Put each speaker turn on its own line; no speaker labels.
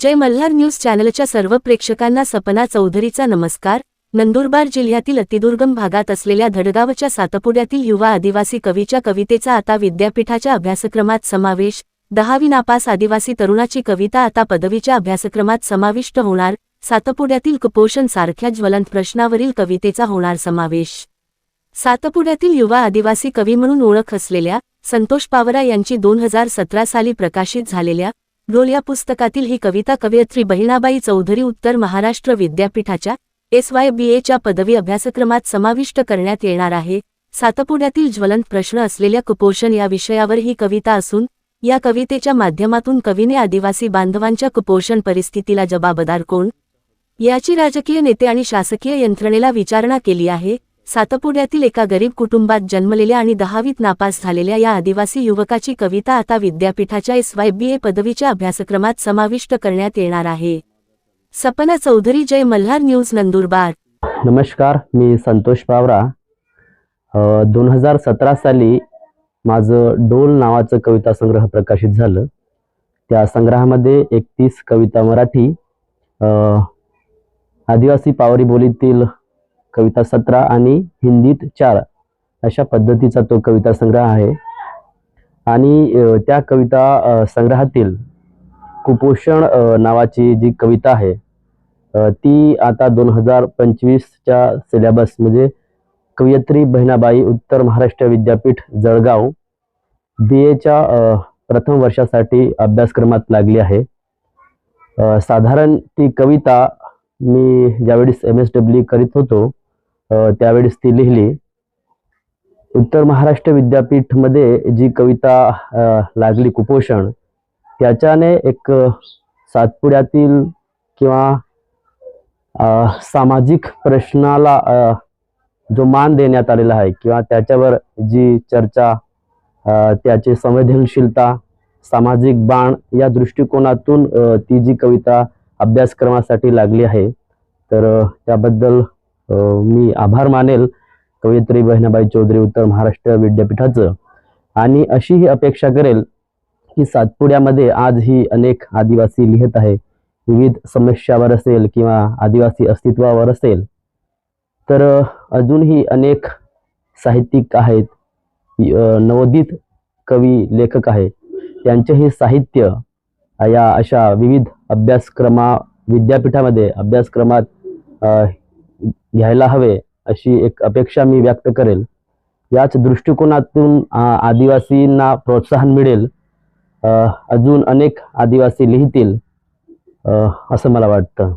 जय Malhar news चॅनलच्या सर्व प्रेक्षकांना सपना चौधरीचा नमस्कार. नंदुरबार जिल्ह्यातील अतिदुर्गम भागात असलेल्या धडगावच्या सातपुड्यातील युवा आदिवासी कवीच्या कवितेचा आता विद्यापीठाच्या अभ्यासक्रमात समावेश. दहावी नापास आदिवासी तरुणाची कविता आता पदवीच्या अभ्यासक्रमात समाविष्ट होणार. सातपुड्यातील कुपोषण सारख्या ज्वलंत प्रश्नावरील कवितेचा होणार समावेश. सातपुड्यातील युवा आदिवासी कवी म्हणून ओळख असलेल्या संतोष पावरा यांची दोन हजार सतरा साली प्रकाशित झालेल्या रोल या पुस्तकातील ही कविता कवयत्री बहिणाबाई चौधरी उत्तर महाराष्ट्र विद्यापीठाच्या एस वाय बी एच्या पदवी अभ्यासक्रमात समाविष्ट करण्यात येणार आहे. सातपुड्यातील ज्वलंत प्रश्न असलेल्या कुपोषण या विषयावर ही कविता असून या कवितेच्या माध्यमातून कवीने आदिवासी बांधवांच्या कुपोषण परिस्थितीला जबाबदार कोण? याची राजकीय नेते आणि शासकीय यंत्रणेला विचारणा केली आहे. सातपुड्यातील एका गरीब कुटुंबात जन्मलेल्या आणि दहावीत नापास झालेल्या या आदिवासी युवकाची कविता आता विद्यापीठाच्या एस वाय बी ए पदवीच्या अभ्यासक्रमात समाविष्ट करण्यात येणार आहे. सपना चौधरी जय मल्हार न्यूज नंदुरबार.
नमस्कार मी संतोष पावरा. दोन हजार सतरा साली माझं डोल नावाचं कविता संग्रह प्रकाशित झालं. त्या संग्रहामध्ये एकतीस कविता मराठी आदिवासी पावरी बोलीतील कविता सतरा आणि हिंदीत चार अशा पद्धतीचा तो कविता संग्रह आहे. आणि त्या कविता संग्रहातील कुपोषण नावाची जी कविता आहे ती आता दोन हजार पंचवीसच्या सिलेबस म्हणजे कवयित्री बहिणाबाई उत्तर महाराष्ट्र विद्यापीठ जळगाव बी एच्या प्रथम वर्षासाठी अभ्यासक्रमात लागली आहे. साधारण ती कविता मी ज्यावेळेस एम एस डब्ल्यू करीत होतो त्यावेळेस ती लिहिली. उत्तर महाराष्ट्र विद्यापीठमध्ये जी कविता लागली कुपोषण त्याच्याने एक सातपुड्यातील किंवा सामाजिक प्रश्नाला जो मान देण्यात आलेला आहे किंवा त्याच्यावर जी चर्चा त्याचे त्याची संवेदनशीलता सामाजिक बाण या दृष्टिकोनातून ती जी कविता अभ्यासक्रमासाठी लागली आहे तर त्याबद्दल मी आभार मानेल कवयित्री बहिणाबाई चौधरी उत्तर महाराष्ट्र विद्यापीठाचं. आणि अशी ही अपेक्षा करेल की सातपुड्यामध्ये आजही अनेक आदिवासी लिहित आहे. विविध समस्यावर असेल किंवा आदिवासी अस्तित्वावर असेल. तर अजूनही अनेक साहित्यिक आहेत. नवोदित कवी लेखक आहेत त्यांचेही साहित्य या अशा विविध अभ्यासक्रमा विद्यापीठामध्ये अभ्यासक्रमात घ्यायला हवे अशी एक अपेक्षा मी व्यक्त करेल. याच दृष्टिकोनातून आदिवासींना प्रोत्साहन मिळेल. अजून अनेक आदिवासी लिहितील असं मला वाटतं.